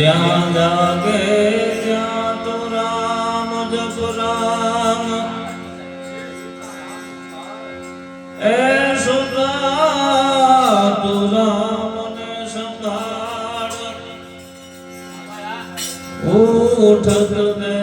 જ્યાં લાગે ત્યાં તો રામ જપ રામ. એ સુતા તો રામ ને સંતાડ ઉઠત ને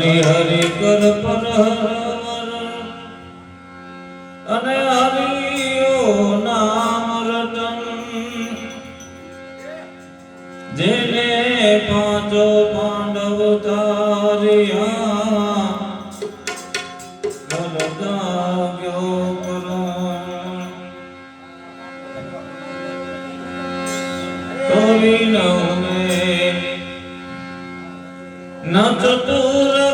હરિ હરિ કર પર અને હરિયો નામ રતન. જેને પાંચો પાંડવ ધાર્યા न चतुर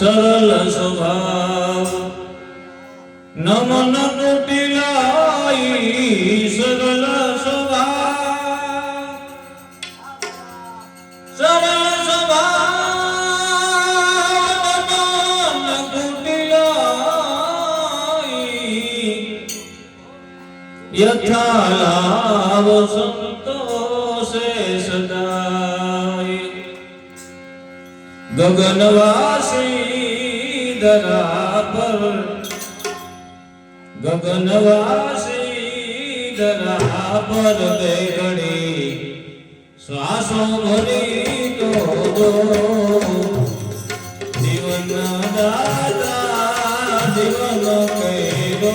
સરળ સ્વભાવ નમન કુટિલાઈ સરળ યથા લાવ સંતોષે સદાય. ગગનવાસી ધરા પર ગગનવાસી ધરા પર દે ઘડી શ્વાસો ભરી તો જીવન દાદા જીવન કહેલો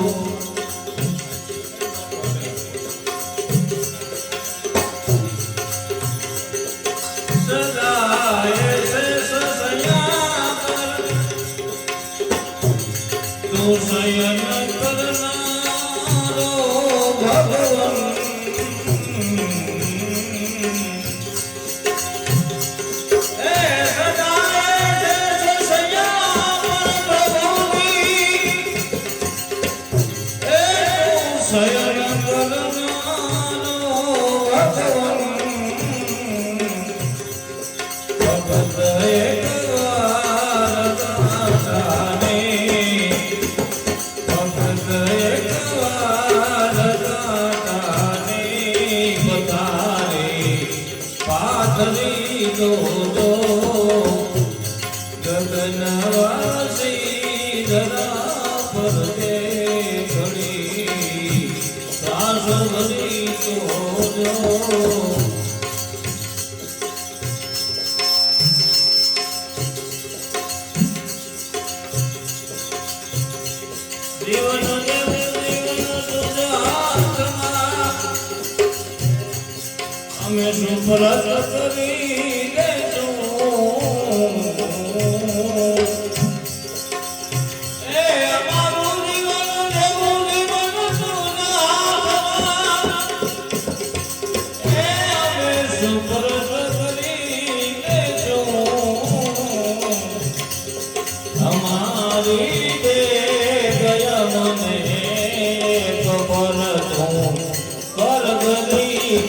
ભગવતી સોજો Mas não falar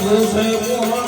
છે કોણ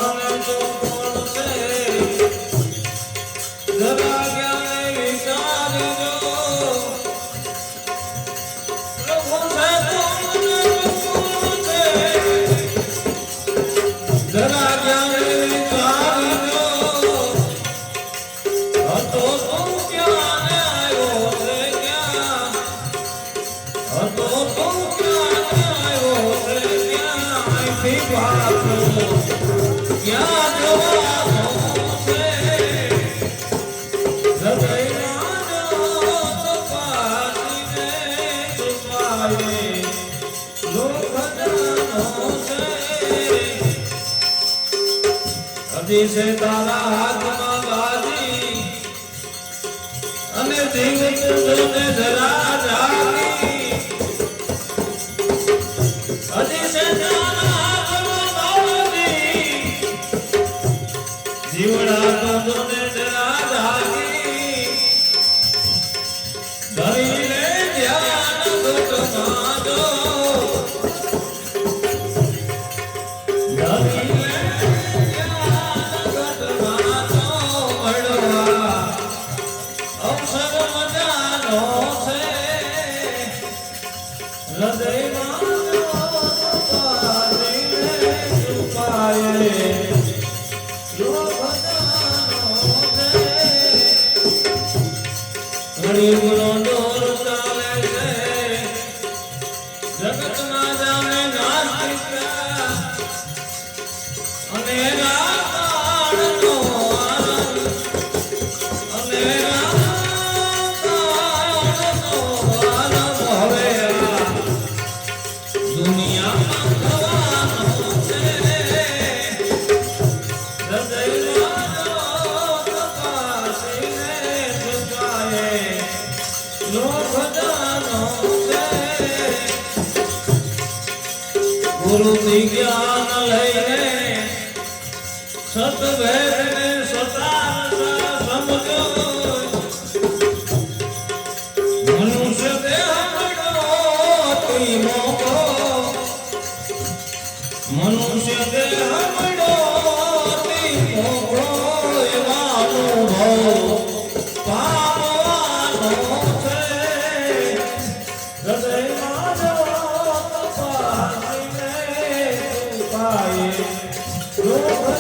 છે તારા હાથમાં બાજી અને જીવ તું ધરા হরি গুণ ગુરુથી જ્ઞાન લઈને સતભેદને जाए